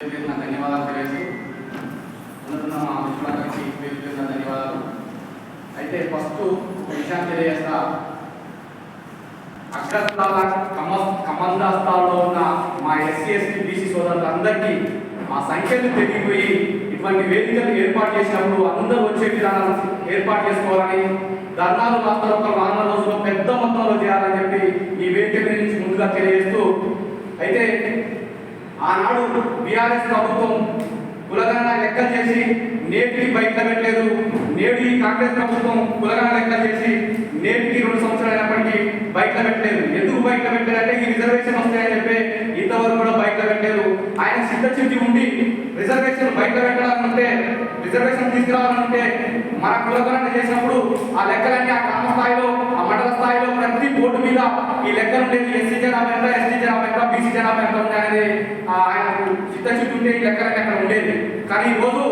ధన్యవాదాలు తెలియజేస్తూ ఉన్నతున్న మా మిత్రులందరికీ ధన్యవాదాలు. అయితే ఫస్ట్ ఒక విషయాన్ని తెలియజేస్తా. అగ్రస్థాల కమ కమందాస్థాల్లో ఉన్న మా ఎస్సీ ఎస్టీ బీసీ సోదరులందరికీ మా సంఖ్యలు పెరిగిపోయి ఇటువంటి వేదికలు ఏర్పాటు చేసినప్పుడు అందరూ వచ్చే విధానాలు ఏర్పాటు చేసుకోవాలని ధర్నాలు రాష్ట్రాలు ఒక రానున్న రోజుల్లో పెద్ద మొత్తంలో చేయాలని చెప్పి ఈ వేదిక నుంచి ముందుగా తెలియజేస్తూ అయితే ఆనాడు బీఆర్ఎస్ ప్రభుత్వం కులగణన లెక్కలు చేసి నేటికి బయట పెట్టలేదు. నేడు ఈ కాంగ్రెస్ ప్రభుత్వం కులగణన లెక్కలు చేసి నేటికి రెండు సంవత్సరాలు అయినప్పటికీ బయట పెట్టలేదు. ఎందుకు బయట పెట్టలేదంటే ఈ రిజర్వేషన్ వస్తాయని చెప్పి ఇంతవరకు కూడా బయట పెట్టలేదు. ఆయన సిద్ధచిద్ధి ఉండి రిజర్వేషన్ బయట పెట్టాలనుంటే రిజర్వేషన్ తీసుకురావాలంటే మన కులగణన చేసినప్పుడు ఆ లెక్కలన్నీ ఆ గ్రామ స్థాయిలో ఆ మండల స్థాయిలో ప్రతి బోర్డు మీద ఈ లెక్కలు ఉండేది. ఎస్సీ జనాభా ఎంత ఎస్టీ జనాభా ఎంత బీసీ జనాభా ఎంత ఉంది అనేది ఆయనకు చిత్తశుద్ధి ఉంటే ఈ లెక్కలన్నీ అక్కడ ఉండేది. కానీ ఈరోజు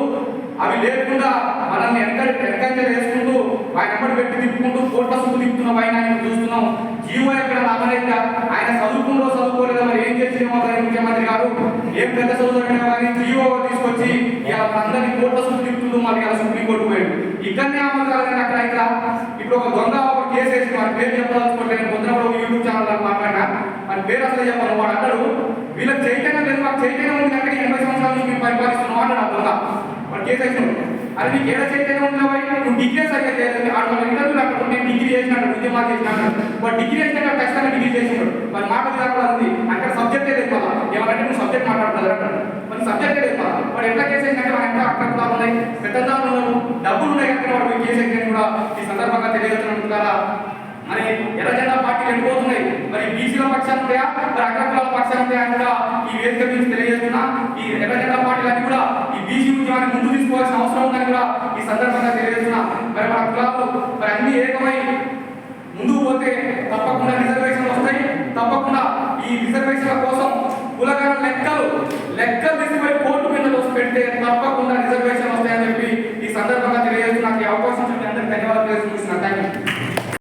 అవి లేకుండా మనల్ని ఎంకరేజ్ ఎంకరేజ్ చేసుకుంటూ ఆయన ఎమ్మడి పెట్టి తిప్పుకుంటూ కోట్ల సుత్తు తిప్పుతున్న ఆయన ఆయన చూస్తున్నాం. జీవో ఎక్కడ లాభలేదా ఆయన చదువుకుందో చదువుకోలేదా మరి ఏం చేసినేమో కానీ ముఖ్యమంత్రి గారు. ఏం పెద్ద చదువుతున్నా కానీ జీవో తీసుకొచ్చి ఇలా అందరినీ కోట్ల సుత్తు తిప్పుతుంటూ మళ్ళీ అలా సుప్రీంకోర్టు పోయాడు. ఇక్కడనే అమ్మకాలు కానీ అక్కడ ఇక్కడ ఇప్పుడు ఒక దొంగ ఒక కేసు వాడి పేరు చెప్పదలుచుకోవట్లేదు నేను పొద్దున యూట్యూబ్ ఛానల్ మాట్లాడినా. వాడి పేరు అసలు చెప్పాను వాడు అంటాడు వీళ్ళకి చైతన్యం లేదు మాకు చైతన్యం ఉంది అంటే ఎనభై సంవత్సరాల నుంచి మీరు పరిపాలిస్తున్నాం అన్నాడు ఆ దొంగ వాడు కేసు అది నీకు ఏదో చైతన్యం ఉంది నువ్వు డిగ్రీ సరిగ్గా చేయలేదు. ఆడు మన ఇంటర్వ్యూలో అక్కడ నేను డిగ్రీ చేసినాడు ఉద్యమాలు చేసినాడు. వాడు డిగ్రీ చేసినాక ఖచ్చితంగా డిగ్రీ చేసినాడు. వాడి మాట విధానం ఉంది. అక్కడ సబ్జెక్టే లేదు కదా ఏమంటే నువ్వు సబ్జెక్ట్ మాట్లాడుతుంది అంటాడు. మరి సబ్జెక్టే లేదు కదా వాడు ఎట్లా కేసు వేసినట్టే వాడు ఎంత అక్కడ కూడా ఉన్నాయి. పెద్దదారులు డబ్బులు ఉన్నాయి అక్కడ. వాడు పోయి కేసు వేసినట్టు కూడా ఈ సందర్భంగా తెలియజేస్తున్నాను కదా. వెళ్ళిపోతున్నాయి మరి బీసీల పక్షాలు ఉంటాయా? మరి అగ్రకులాల పక్షాలు ఉంటాయా అని కూడా ఈ వేదిక గురించి తెలియజేస్తున్నా. ఈ ఎర్ర జెండా పార్టీలు అన్ని కూడా ఈ బీసీ ఉద్యమాన్ని ముందు తీసుకోవాల్సిన అవసరం ఉందని కూడా ఈ సందర్భంగా తెలియజేస్తున్నా. మరి మన కులాలు మరి అన్ని ఏకమై ముందుకు పోతే తప్పకుండా రిజర్వేషన్లు వస్తాయి. తప్పకుండా ఈ రిజర్వేషన్ల కోసం కులగణ లెక్కలు లెక్క